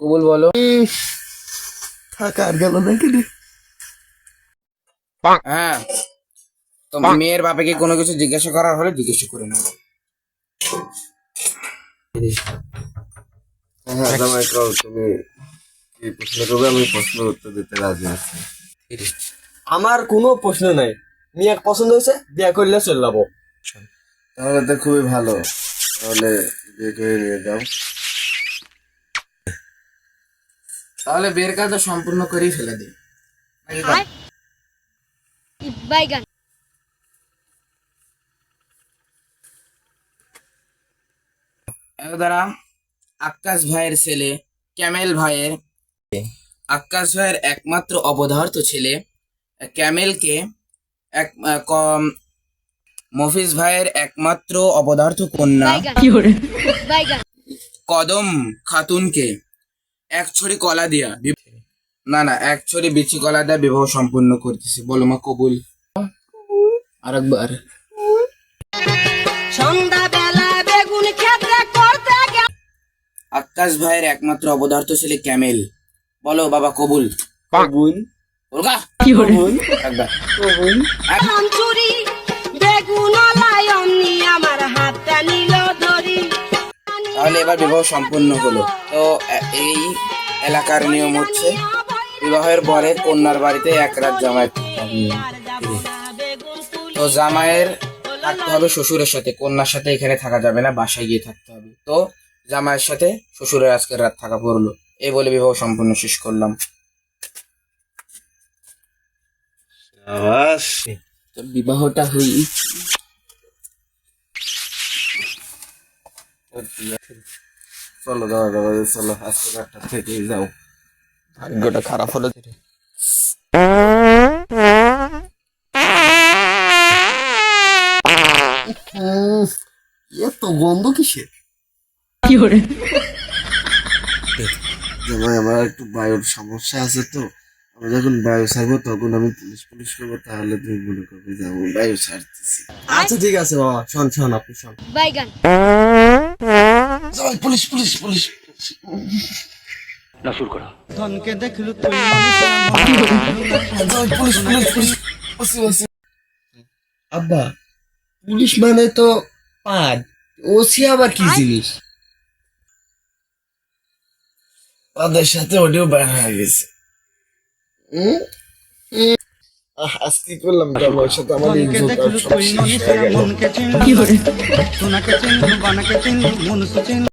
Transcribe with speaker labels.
Speaker 1: কবুল বলো।
Speaker 2: থাক আর গেল নাকি
Speaker 1: হ্যাঁ। তো মেয়ের বাবাকে কোনো কিছু জিজ্ঞাসা করার হলে জিজ্ঞাসা করে নেব
Speaker 2: হ্যাঁ তুমি কি প্রশ্ন করবে? আমি প্রশ্ন উত্তর দিতে রাজি আছি।
Speaker 3: আমার কোনো প্রশ্ন নাই। মেয়ে পছন্দ হয়েছে বিয়া করলে চলে যাব।
Speaker 2: তাহলে তো খুবই ভালো। তাহলে বিয়ে করে নিয়ে যাও।
Speaker 1: তাহলে বিয়ের কাজটা সম্পূর্ণ করেই ফেলে দিই।
Speaker 4: বাইগান।
Speaker 1: দ্বারা আকাশ ভাইয়ের ছেলে ক্যামেল ভাইয়ের আকাশ ভাইয়ের একমাত্র অবধার্ত ছেলে ক্যামেলকে এক মফিজ ভাইয়ের একমাত্র অবধার্ত কন্যা। কদম খাতুনকে। এক ছড়ি কলা দিয়া না না এক ছড়ি বিচি কলা দিয়া বিবাহ সম্পূর্ণ করতেছি। বলো মা কবুল। আরেকবার।
Speaker 4: সন্ধ্যাবেলা বেগুন ক্ষেত্রে করতে গেল
Speaker 1: আকাশ ভাইয়ের একমাত্র অবধার্ত ছেলে ক্যামেল। বলো বাবা কবুল।
Speaker 3: কবুল।
Speaker 1: বলগা
Speaker 3: কবুল।
Speaker 1: একবার।
Speaker 3: কবুল।
Speaker 1: এবার বিবাহ সম্পূর্ণ হলো। তো এই এলাকার নিয়ম হচ্ছে বিবাহের পরে কন্যার বাড়িতে এক রাত জামাই তো জামাইয়ের থাকতে হবে শ্বশুরের সাথে কন্যার সাথে এখানে থাকা যাবে না বাসায় গিয়ে থাকতে হবে। তো জামাইয়ের সাথে শ্বশুরের আজকের রাত থাকা পড়ল। এই বলে বিবাহ সম্পূর্ণ শেষ করলাম। বিবাহটা হই
Speaker 2: চলো দাদা দাদা চলো আজকে রাতটা থেকেই যাও।
Speaker 1: ভাগ্যটা খারাপ হলো
Speaker 2: এত গন্ধ কিসের? কি জামাই আমার একটু বায়ুর সমস্যা আছে তো। আমি যখন বায়ু ছাড়বো তখন আমি পুলিশ পুলিশ করব তাহলে তুমি মনে করবে যে আমি বায়ু ছাড়তেছি।
Speaker 3: আচ্ছা ঠিক আছে বাবা শোন শোন আপনি শোন।
Speaker 4: বাইগান
Speaker 2: পুলিশ পুলিশ পুলিশ জামাই, পুলিশ পুলিশ পুলিশ বসি, বসি।
Speaker 3: আব্বা পুলিশ মানে তো পাদ ওসি আবার কি জিনিস
Speaker 2: তাদের সাথে ওটিও বের হয়ে গেছে উম? উম। আহ, আজ কি করলাম সাথে আমার ইজ্জত আর সব শেষ হয়ে গেল।